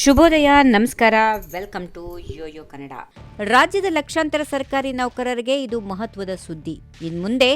ಶುಭೋದಯ, ನಮಸ್ಕಾರ. Welcome to Yoyo Kannada ರಾಜ್ಯದ ಲಕ್ಷಾಂತರ ಸರ್ಕಾರಿ ನೌಕರರಿಗೆ ಇದು ಮಹತ್ವದ ಸುದ್ದಿ. ಇನ್ನು ಮುಂದೆ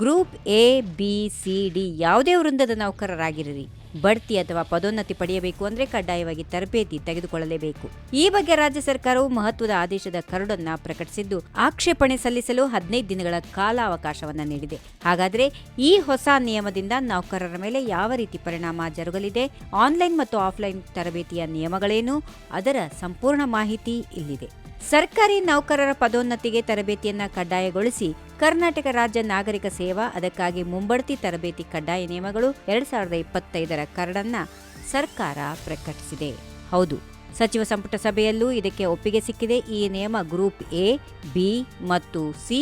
group A, B, C, D ಯಾವುದೇ ವೃಂದದ ನೌಕರರಾಗಿರಲಿ. ಬಡ್ತಿ ಅಥವಾ ಪದೋನ್ನತಿ ಪಡೆಯಬೇಕು ಅಂದರೆ ಕಡ್ಡಾಯವಾಗಿ ತರಬೇತಿ ತೆಗೆದುಕೊಳ್ಳಲೇಬೇಕು. ಈ ಬಗ್ಗೆ ರಾಜ್ಯ ಸರ್ಕಾರವು ಮಹತ್ವದ ಆದೇಶದ ಕರಡನ್ನ ಪ್ರಕಟಿಸಿದ್ದು, ಆಕ್ಷೇಪಣೆ ಸಲ್ಲಿಸಲು ಹದಿನೈದು ದಿನಗಳ ಕಾಲಾವಕಾಶವನ್ನು ನೀಡಿದೆ. ಹಾಗಾದ್ರೆ ಈ ಹೊಸ ನಿಯಮದಿಂದ ನೌಕರರ ಮೇಲೆ ಯಾವ ರೀತಿ ಪರಿಣಾಮ ಜರುಗಲಿದೆ? ಆನ್ಲೈನ್ ಮತ್ತು ಆಫ್ಲೈನ್ ತರಬೇತಿಯ ನಿಯಮಗಳೇನು ಅದರ ಸಂಪೂರ್ಣ ಮಾಹಿತಿ ಇಲ್ಲಿದೆ. ಸರ್ಕಾರಿ ನೌಕರರ ಪದೋನ್ನತಿಗೆ ತರಬೇತಿಯನ್ನು ಕಡ್ಡಾಯಗೊಳಿಸಿ ಕರ್ನಾಟಕ ರಾಜ್ಯ ನಾಗರಿಕ ಸೇವಾ, ಅದಕ್ಕಾಗಿ ಮುಂಬಡ್ತಿ ತರಬೇತಿ ಕಡ್ಡಾಯ ನಿಯಮಗಳು ಎರಡ್ ಸಾವಿರದ ಇಪ್ಪತ್ತೈದರ ಕರಡನ್ನ ಸರ್ಕಾರ ಪ್ರಕಟಿಸಿದೆ. ಹೌದು, ಸಚಿವ ಸಂಪುಟ ಸಭೆಯಲ್ಲೂ ಇದಕ್ಕೆ ಒಪ್ಪಿಗೆ ಸಿಕ್ಕಿದೆ. ಈ ನಿಯಮ ಗ್ರೂಪ್ ಎ, ಬಿ ಮತ್ತು ಸಿ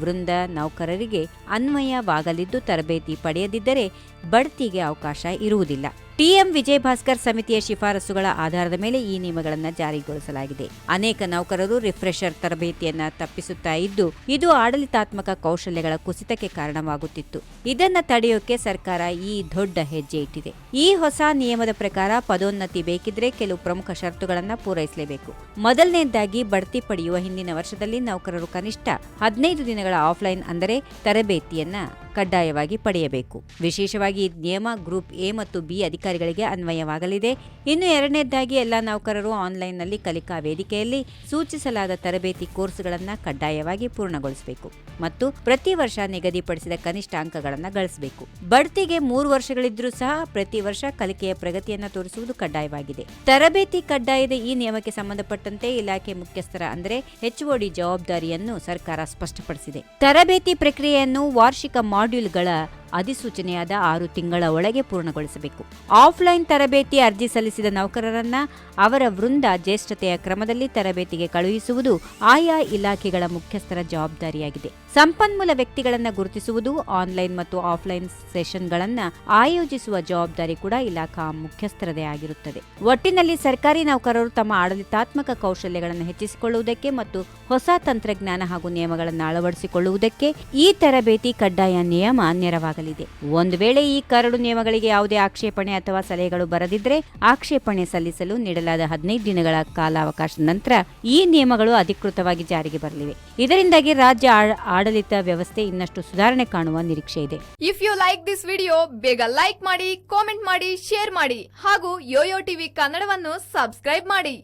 ವೃಂದ ನೌಕರರಿಗೆ ಅನ್ವಯವಾಗಲಿದ್ದು ತರಬೇತಿ ಪಡೆಯದಿದ್ದರೆ ಬಡ್ತಿಗೆ ಅವಕಾಶ ಇರುವುದಿಲ್ಲ. ಟಿಎಂ ವಿಜಯ್ ಭಾಸ್ಕರ್ ಸಮಿತಿಯ ಶಿಫಾರಸುಗಳ ಆಧಾರದ ಮೇಲೆ ಈ ನಿಯಮಗಳನ್ನು ಜಾರಿಗೊಳಿಸಲಾಗಿದೆ. ಅನೇಕ ನೌಕರರು ರಿಫ್ರೆಶರ್ ತರಬೇತಿಯನ್ನ ತಪ್ಪಿಸುತ್ತಾ ಇದ್ದು, ಇದು ಆಡಳಿತಾತ್ಮಕ ಕೌಶಲ್ಯಗಳ ಕುಸಿತಕ್ಕೆ ಕಾರಣವಾಗುತ್ತಿತ್ತು. ಇದನ್ನ ತಡೆಯೋಕೆ ಸರ್ಕಾರ ಈ ದೊಡ್ಡ ಹೆಜ್ಜೆ ಇಟ್ಟಿದೆ. ಈ ಹೊಸ ನಿಯಮದ ಪ್ರಕಾರ ಪದೋನ್ನತಿ ಬೇಕಿದ್ರೆ ಕೆಲವು ಪ್ರಮುಖ ಷರತ್ತುಗಳನ್ನು ಪೂರೈಸಲೇಬೇಕು. ಮೊದಲನೇದಾಗಿ ಬಡ್ತಿ ಪಡೆಯುವ ಹಿಂದಿನ ವರ್ಷದಲ್ಲಿ ನೌಕರರು ಕನಿಷ್ಠ ಹದಿನೈದು ದಿನಗಳ ಆಫ್ಲೈನ್ ಅಂದರೆ ತರಬೇತಿಯನ್ನ ಕಡ್ಡಾಯವಾಗಿ ಪಡೆಯಬೇಕು. ವಿಶೇಷವಾಗಿ ಈ ನಿಯಮ ಗ್ರೂಪ್ ಎ ಮತ್ತು ಬಿ ಅಧಿಕಾರಿಗಳಿಗೆ ಅನ್ವಯವಾಗಲಿದೆ. ಇನ್ನು ಎರಡನೇದಾಗಿ ಎಲ್ಲ ನೌಕರರು ಆನ್ಲೈನ್ನಲ್ಲಿ ಕಲಿಕಾ ವೇದಿಕೆಯಲ್ಲಿ ಸೂಚಿಸಲಾದ ತರಬೇತಿ ಕೋರ್ಸ್ಗಳನ್ನು ಕಡ್ಡಾಯವಾಗಿ ಪೂರ್ಣಗೊಳಿಸಬೇಕು ಮತ್ತು ಪ್ರತಿ ವರ್ಷ ನಿಗದಿಪಡಿಸಿದ ಕನಿಷ್ಠ ಅಂಕಗಳನ್ನು ಗಳಿಸಬೇಕು. ಬಡ್ತಿಗೆ ಮೂರು ವರ್ಷಗಳಿದ್ರೂ ಸಹ ಪ್ರತಿ ವರ್ಷ ಕಲಿಕೆಯ ಪ್ರಗತಿಯನ್ನು ತೋರಿಸುವುದು ಕಡ್ಡಾಯವಾಗಿದೆ. ತರಬೇತಿ ಕಡ್ಡಾಯದ ಈ ನಿಯಮಕ್ಕೆ ಸಂಬಂಧಪಟ್ಟಂತೆ ಇಲಾಖೆ ಮುಖ್ಯಸ್ಥರ ಅಂದರೆ ಎಚ್ಒಡಿ ಜವಾಬ್ದಾರಿಯನ್ನು ಸರ್ಕಾರ ಸ್ಪಷ್ಟಪಡಿಸಿದೆ. ತರಬೇತಿ ಪ್ರಕ್ರಿಯೆಯನ್ನು ವಾರ್ಷಿಕ ಮಾಡ್ಯೂಲ್ಗಳ ಅಧಿಸೂಚನೆಯಾದ ಆರು ತಿಂಗಳ ಒಳಗೆ ಪೂರ್ಣಗೊಳಿಸಬೇಕು. ಆಫ್ಲೈನ್ ತರಬೇತಿ ಅರ್ಜಿ ಸಲ್ಲಿಸಿದ ನೌಕರರನ್ನ ಅವರ ವೃಂದ ಜ್ಯೇಷ್ಠತೆಯ ಕ್ರಮದಲ್ಲಿ ತರಬೇತಿಗೆ ಕಳುಹಿಸುವುದು ಆಯಾ ಇಲಾಖೆಗಳ ಮುಖ್ಯಸ್ಥರ ಜವಾಬ್ದಾರಿಯಾಗಿದೆ. ಸಂಪನ್ಮೂಲ ವ್ಯಕ್ತಿಗಳನ್ನು ಗುರುತಿಸುವುದು, ಆನ್ಲೈನ್ ಮತ್ತು ಆಫ್ಲೈನ್ ಸೆಷನ್ಗಳನ್ನು ಆಯೋಜಿಸುವ ಜವಾಬ್ದಾರಿ ಕೂಡ ಇಲಾಖಾ ಮುಖ್ಯಸ್ಥರದೇ ಆಗಿರುತ್ತದೆ. ಒಟ್ಟಿನಲ್ಲಿ ಸರ್ಕಾರಿ ನೌಕರರು ತಮ್ಮ ಆಡಳಿತಾತ್ಮಕ ಕೌಶಲ್ಯಗಳನ್ನು ಹೆಚ್ಚಿಸಿಕೊಳ್ಳುವುದಕ್ಕೆ ಮತ್ತು ಹೊಸ ತಂತ್ರಜ್ಞಾನ ಹಾಗೂ ನಿಯಮಗಳನ್ನು ಅಳವಡಿಸಿಕೊಳ್ಳುವುದಕ್ಕೆ ಈ ತರಬೇತಿ ಕಡ್ಡಾಯ ನಿಯಮ ನೆರವಾಗಲಿದೆ. ಒಂದು ವೇಳೆ ಈ ಕರಡು ನಿಯಮಗಳಿಗೆ ಯಾವುದೇ ಆಕ್ಷೇಪಣೆ ಅಥವಾ ಸಲಹೆಗಳು ಬರದಿದ್ರೆ ಆಕ್ಷೇಪಣೆ ಸಲ್ಲಿಸಲು ನೀಡಲಾದ ಹದಿನೈದು ದಿನಗಳ ಕಾಲಾವಕಾಶದ ನಂತರ ಈ ನಿಯಮಗಳು ಅಧಿಕೃತವಾಗಿ ಜಾರಿಗೆ ಬರಲಿವೆ. ಇದರಿಂದಾಗಿ ರಾಜ್ಯ ಆಡಳಿತ ವ್ಯವಸ್ಥೆ ಇನ್ನಷ್ಟು ಸುಧಾರಣೆ ಕಾಣುವ ನಿರೀಕ್ಷೆ ಇದೆ. If you like this video ಬೇಗ ಲೈಕ್ ಮಾಡಿ ಕಾಮೆಂಟ್ ಮಾಡಿ ಶೇರ್ ಮಾಡಿ ಹಾಗೂ ಯೋಯೋ ಟಿವಿ ಕನ್ನಡವನ್ನು ಸಬ್ಸ್ಕ್ರೈಬ್ ಮಾಡಿ.